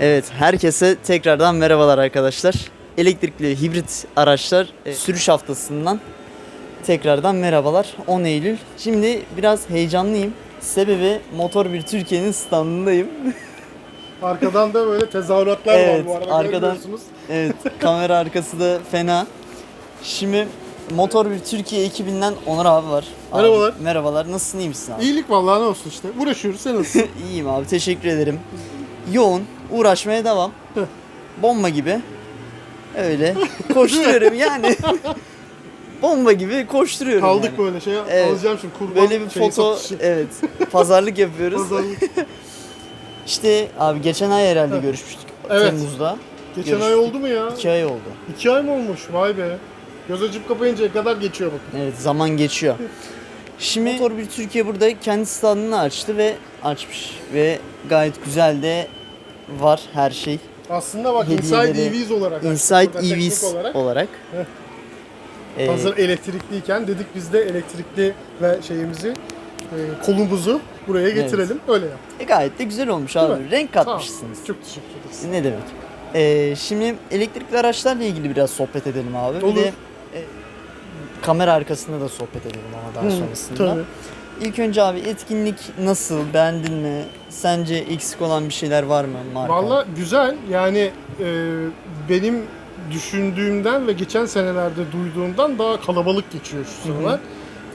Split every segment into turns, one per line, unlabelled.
Evet, herkese tekrardan merhabalar arkadaşlar. Elektrikli hibrit araçlar e, sürüş haftasından tekrardan merhabalar. 10 Eylül. Şimdi biraz heyecanlıyım. Sebebi Motor bir Türkiye'nin standındayım.
Arkadan da böyle tezahüratlar
Evet,
var bu arada
arkadan- evet, kamera arkası da fena. Şimdi Motor bir Türkiye ekibinden Onur abi var. Abi,
Merhabalar.
merhabalar. Nasılsın, iyi misin abi?
İyilik vallahi ne olsun işte. Uğraşıyoruz sen nasılsın?
İyiyim abi, teşekkür ederim. Yoğun, uğraşmaya devam. Bomba gibi. Öyle. Koşturuyorum yani. Bomba gibi koşturuyorum
Kaldık
yani.
böyle şey
Evet.
alacağım şimdi kurban
Böyle bir foto,
satışı.
evet. Pazarlık yapıyoruz.
Pazarlık.
İşte abi geçen ay herhalde görüşmüştük.
Evet.
Temmuz'da.
Geçen
Görüştük.
ay oldu mu ya?
İki ay oldu.
İki ay mı olmuş? Vay be. Göz açıp kapayıncaya kadar geçiyor bak.
Evet zaman geçiyor. Şimdi Motor bir Türkiye burada kendi standını açtı ve açmış. Ve gayet güzel de var her şey.
Aslında bak
Hediyeleri-
Inside EVs olarak.
Inside EVs
olarak.
olarak.
Heh.
Ee,
Hazır elektrikliyken dedik biz de elektrikli ve şeyimizi e, kolumuzu buraya getirelim. Öyle yaptık.
e, gayet de güzel olmuş
Değil
abi.
mi?
Renk katmışsınız.
Çok teşekkür ederiz.
Ne demek? Ee, şimdi elektrikli araçlarla ilgili biraz sohbet edelim abi.
Olur.
Bir de e, kamera arkasında da sohbet edelim ama daha sonrasında.
Tabii.
İlk önce abi etkinlik nasıl? Beğendin mi? Sence eksik olan bir şeyler var mı marka?
Valla güzel. Yani e, benim düşündüğümden ve geçen senelerde duyduğumdan daha kalabalık geçiyor şu sıralar.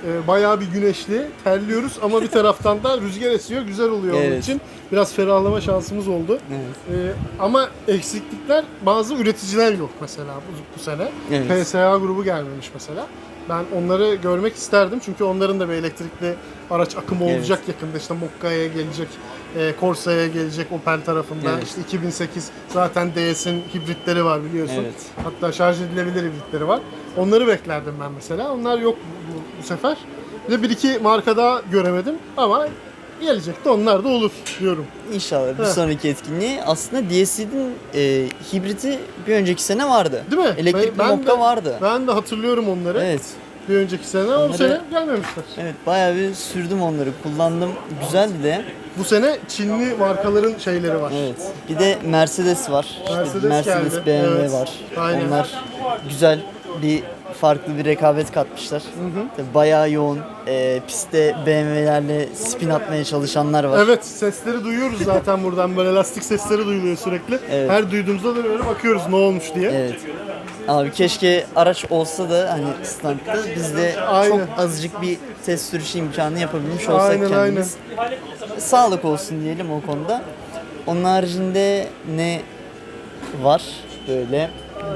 E, bayağı bir güneşli, terliyoruz ama bir taraftan da rüzgar esiyor, güzel oluyor onun
Evet.
için. Biraz ferahlama şansımız oldu.
Evet.
E, ama eksiklikler bazı üreticiler yok mesela bu, bu sene.
Evet.
PSA grubu gelmemiş mesela. Ben onları görmek isterdim çünkü onların da bir elektrikli araç akımı
Evet.
olacak yakında. İşte Mokka'ya gelecek, e, Corsa'ya gelecek Opel tarafından.
Evet.
İşte 2008 zaten DS'in hibritleri var biliyorsun.
Evet.
Hatta şarj edilebilir hibritleri var. Onları beklerdim ben mesela. Onlar yok bu, bu sefer. Bir de bir iki marka daha göremedim ama gelecekte onlar da olur diyorum.
İnşallah bir
Heh.
sonraki etkinliği aslında DSC'nin e, hibriti bir önceki sene vardı.
Değil mi?
Elektrikli
Ben- ben
Mokka
de-
vardı.
Ben de hatırlıyorum onları.
Evet.
Bir önceki sene ama bu sene gelmemişler.
Evet bayağı bir sürdüm onları. Kullandım. Güzeldi de.
Bu sene Çinli markaların şeyleri var.
Evet. Bir de Mercedes var. İşte
Mercedes
Mercedes,
geldi.
BMW
Evet.
var.
Aynen.
Onlar güzel bir farklı bir rekabet katmışlar. Tabii Bayağı yoğun. E, pistte BMW'lerle spin atmaya çalışanlar var.
Evet sesleri duyuyoruz zaten buradan böyle lastik sesleri duyuluyor sürekli.
Evet.
Her duyduğumuzda da böyle bakıyoruz ne olmuş diye.
Evet. Abi keşke araç olsa da hani standta biz de
Aynen.
çok azıcık bir test sürüşü imkanı yapabilmiş olsak
Aynen,
kendimiz. Sağlık olsun diyelim o konuda. Onun haricinde ne var böyle?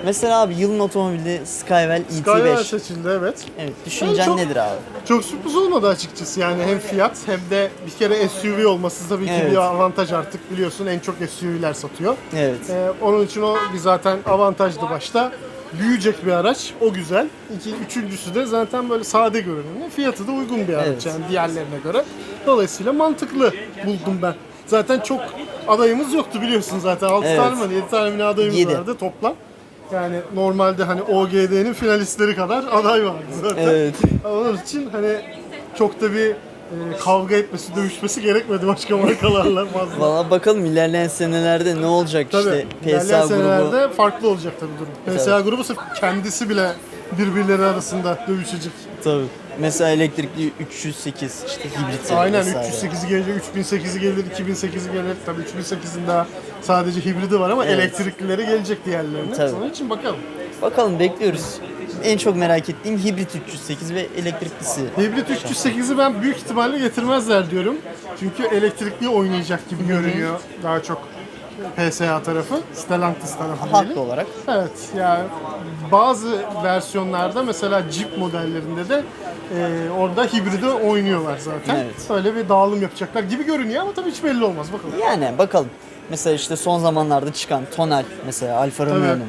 Mesela abi yılın otomobili Skywell ET5.
Skyline seçildi evet.
Evet, düşüncen
çok-
nedir abi?
Çok sürpriz olmadı açıkçası yani hem fiyat hem de bir kere SUV olması tabii ki
Evet.
bir avantaj artık biliyorsun en çok SUV'ler satıyor.
Evet.
Ee, onun için o bir zaten avantajdı başta. Büyüyecek bir araç, o güzel. İki, üçüncüsü de zaten böyle sade görünümlü. Fiyatı da uygun bir araç
Evet.
yani diğerlerine göre. Dolayısıyla mantıklı buldum ben. Zaten çok adayımız yoktu biliyorsun zaten. 6
Evet.
tane mi 7 tane mi adayımız
Yedi.
vardı toplam. Yani normalde hani OGD'nin finalistleri kadar aday vardı zaten.
Evet.
Onun için hani çok da bir e, kavga etmesi, dövüşmesi gerekmedi başka markalarla fazla.
Valla bakalım ilerleyen senelerde ne olacak
Tabii.
işte
ilerleyen
PSA grubu.
senelerde farklı olacak tabii durum. PSA grubu sırf kendisi bile birbirleri arasında dövüşecek.
Tabii. Mesela elektrikli 308 işte hibrit
Aynen
vesaire.
308'i gelecek, 3008'i gelir, 2008'i gelir. Tabii 3008'in daha sadece hibridi var ama
Evet.
elektriklileri gelecek diğerlerine.
Tabii.
Onun için bakalım.
Bakalım bekliyoruz. En çok merak ettiğim hibrit 308 ve elektriklisi.
Hibrit 308'i ben büyük ihtimalle getirmezler diyorum. Çünkü elektrikli oynayacak gibi görünüyor daha çok PSA tarafı, Stellantis tarafı diyelim.
Haklı olarak.
Evet yani bazı versiyonlarda mesela Jeep modellerinde de e, orada hibride oynuyorlar zaten.
Evet.
Öyle bir dağılım yapacaklar gibi görünüyor ama tabii hiç belli olmaz bakalım.
Yani bakalım. Mesela işte son zamanlarda çıkan Tonal mesela Alfa Romeo'nun.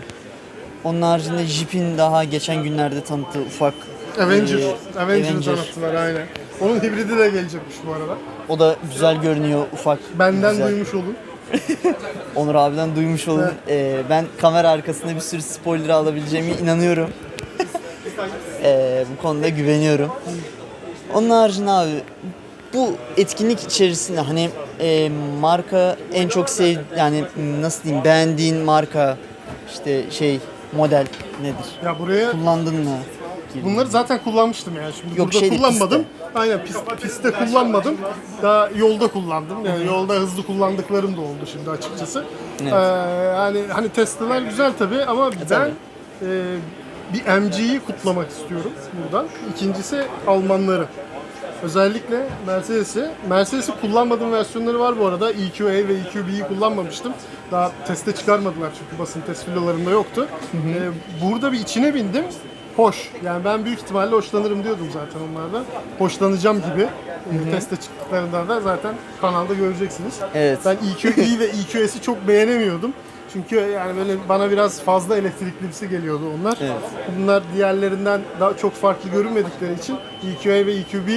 Onun haricinde Jeep'in daha geçen günlerde tanıttığı ufak
Avenger,
e,
Avenger'ı
Avenger.
tanıttılar aynen. Onun hibridi de gelecekmiş bu arada.
O da güzel görünüyor ufak.
Benden
güzel.
duymuş olun.
Onur abiden duymuş olun. Ee, ben kamera arkasında bir sürü spoiler alabileceğime inanıyorum. Ee, bu konuda güveniyorum. Onun haricinde abi bu etkinlik içerisinde hani e, marka en çok sev yani nasıl diyeyim beğendiğin marka işte şey model nedir?
Ya buraya
Kullandın mı? gibi.
bunları zaten kullanmıştım yani. Şimdi
Yok,
burada
şeyde,
kullanmadım. Aynen pist, pistte kullanmadım. Daha yolda kullandım. Yani yolda hızlı kullandıklarım da oldu şimdi açıkçası.
Evet.
Ee, yani hani testler güzel tabii ama ben
tabii.
e, bir MG'yi kutlamak istiyorum buradan. İkincisi Almanları. Özellikle Mercedes'i. Mercedes'i kullanmadığım versiyonları var bu arada. EQA ve EQB'yi kullanmamıştım. Daha teste çıkarmadılar çünkü basın test filolarında yoktu. Ee, burada bir içine bindim. Hoş. Yani ben büyük ihtimalle hoşlanırım diyordum zaten onlardan. Hoşlanacağım gibi. Ee, Teste çıktıklarında da zaten kanalda göreceksiniz.
Evet.
Ben EQE ve EQS'i çok beğenemiyordum. Çünkü yani böyle bana biraz fazla elektriklimsi geliyordu onlar.
Evet.
Bunlar diğerlerinden daha çok farklı görünmedikleri için EQA ve EQB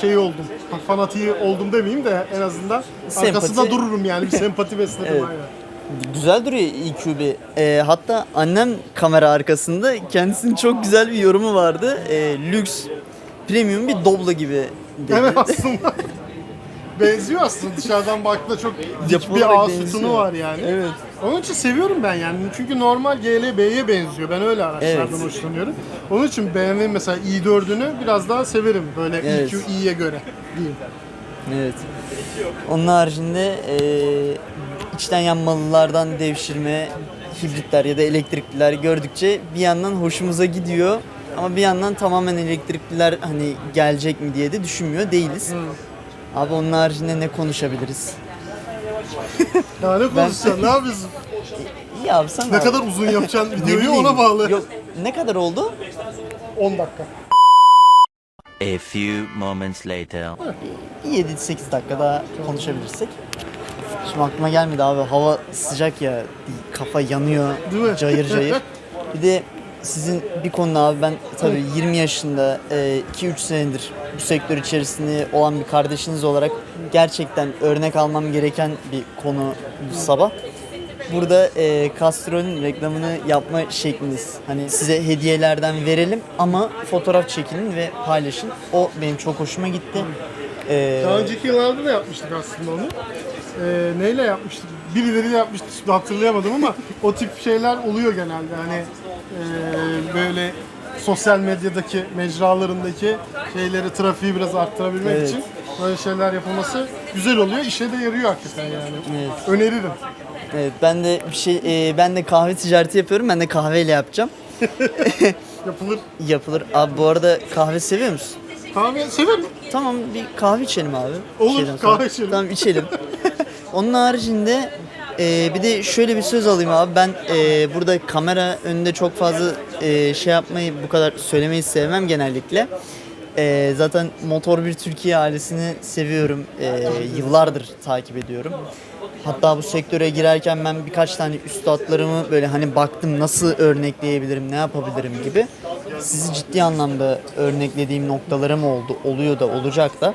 şey oldum. Fanatiği oldum demeyeyim de en azından arkasında
Sempati.
dururum yani bir sempati besledim
Evet.
aynen.
Güzel duruyor EQB. Ee, hatta annem kamera arkasında kendisinin çok güzel bir yorumu vardı. Ee, lüks, premium bir Doblo gibi dedi.
Evet aslında. Benziyor aslında dışarıdan baktığında çok dik bir ağ sütunu var yani.
Evet.
Onun için seviyorum ben yani. Çünkü normal GLB'ye benziyor. Ben öyle araçlardan
Evet.
hoşlanıyorum. Onun için BMW'nin mesela i4'ünü biraz daha severim. Böyle
Evet.
EQE'ye göre diyeyim.
Evet. Onun haricinde eee içten yanmalılardan devşirme, hibritler ya da elektrikliler gördükçe bir yandan hoşumuza gidiyor. Ama bir yandan tamamen elektrikliler hani gelecek mi diye de düşünmüyor değiliz. Abi onun haricinde ne konuşabiliriz?
Ya ne konuşacaksın? ne yapıyorsun?
Sen
Ne
abi.
kadar uzun yapacaksın videoyu ona bağlı.
Yok ne kadar oldu?
10 dakika.
A few moments later.
7-8 dakika daha konuşabilirsek. Şimdi aklıma gelmedi abi hava sıcak ya kafa yanıyor
Değil mi?
cayır cayır. Bir de sizin bir konuda abi ben tabii 20 yaşında 2-3 senedir bu sektör içerisinde olan bir kardeşiniz olarak gerçekten örnek almam gereken bir konu bu sabah. Burada e, Castrol'ün reklamını yapma şekliniz. Hani size hediyelerden verelim ama fotoğraf çekinin ve paylaşın. O benim çok hoşuma gitti. E,
Daha önceki yıllarda da yapmıştık aslında onu. Ee, neyle yapmıştık? Birileri yapmıştı şimdi hatırlayamadım ama o tip şeyler oluyor genelde. Hani e, böyle sosyal medyadaki mecralarındaki şeyleri, trafiği biraz arttırabilmek
Evet.
için böyle şeyler yapılması güzel oluyor. İşe de yarıyor hakikaten yani.
Evet.
Öneririm.
Evet ben de bir şey e, ben de kahve ticareti yapıyorum. Ben de kahveyle yapacağım.
Yapılır.
Yapılır. Abi bu arada kahve seviyor musun?
Kahve severim.
Tamam bir kahve içelim abi.
Olur,
Şeyden sonra.
kahve içelim.
Tamam içelim. Onun haricinde e, bir de şöyle bir söz alayım abi. Ben e, burada kamera önünde çok fazla e, şey yapmayı bu kadar söylemeyi sevmem genellikle. E, zaten Motor bir Türkiye ailesini seviyorum. E, yıllardır takip ediyorum. Hatta bu sektöre girerken ben birkaç tane üstadlarımı böyle hani baktım nasıl örnekleyebilirim, ne yapabilirim gibi. Sizi ciddi anlamda örneklediğim noktalarım oldu, oluyor da olacak da.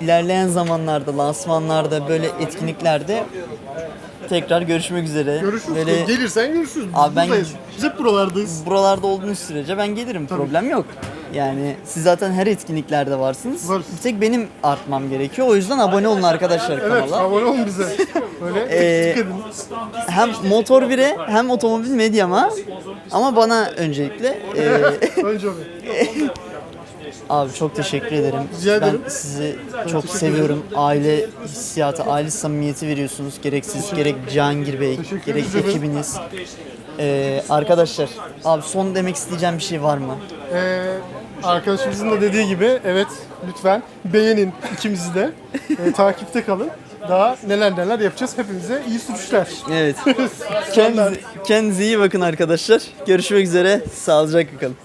İlerleyen zamanlarda, lansmanlarda, böyle etkinliklerde tekrar görüşmek üzere.
Görüşürüz.
Böyle
Gelirsen görüşürüz. Biz
Abi ben-
buradayız. Biz hep buralardayız.
buralarda olduğunuz sürece ben gelirim. Problem yok. Yani siz zaten her etkinliklerde varsınız.
Varız.
Bir tek benim artmam gerekiyor. O yüzden abone olun arkadaşlar
Evet,
kanala.
abone olun bize. Böyle
Ee,
tık tık edin.
Hem Motor 1'e hem Otomobil Medyam'a ama bana öncelikle ee,
Önce o.
Abi çok teşekkür ederim.
Rica ederim.
Ben sizi çok seviyorum. Aile hissiyatı, aile samimiyeti veriyorsunuz. Gerek siz, gerek Cihangir Bey,
Teşekkür
gerek
ederim.
ekibiniz. Ee, arkadaşlar, abi son demek isteyeceğim bir şey var mı?
Ee, arkadaşımızın da dediği gibi evet lütfen beğenin ikimizi de. Ee, takipte kalın. Daha neler neler yapacağız. Hepinize iyi sürüşler.
Evet. kendinize, kendinize iyi bakın arkadaşlar. Görüşmek üzere. Sağlıcakla kalın.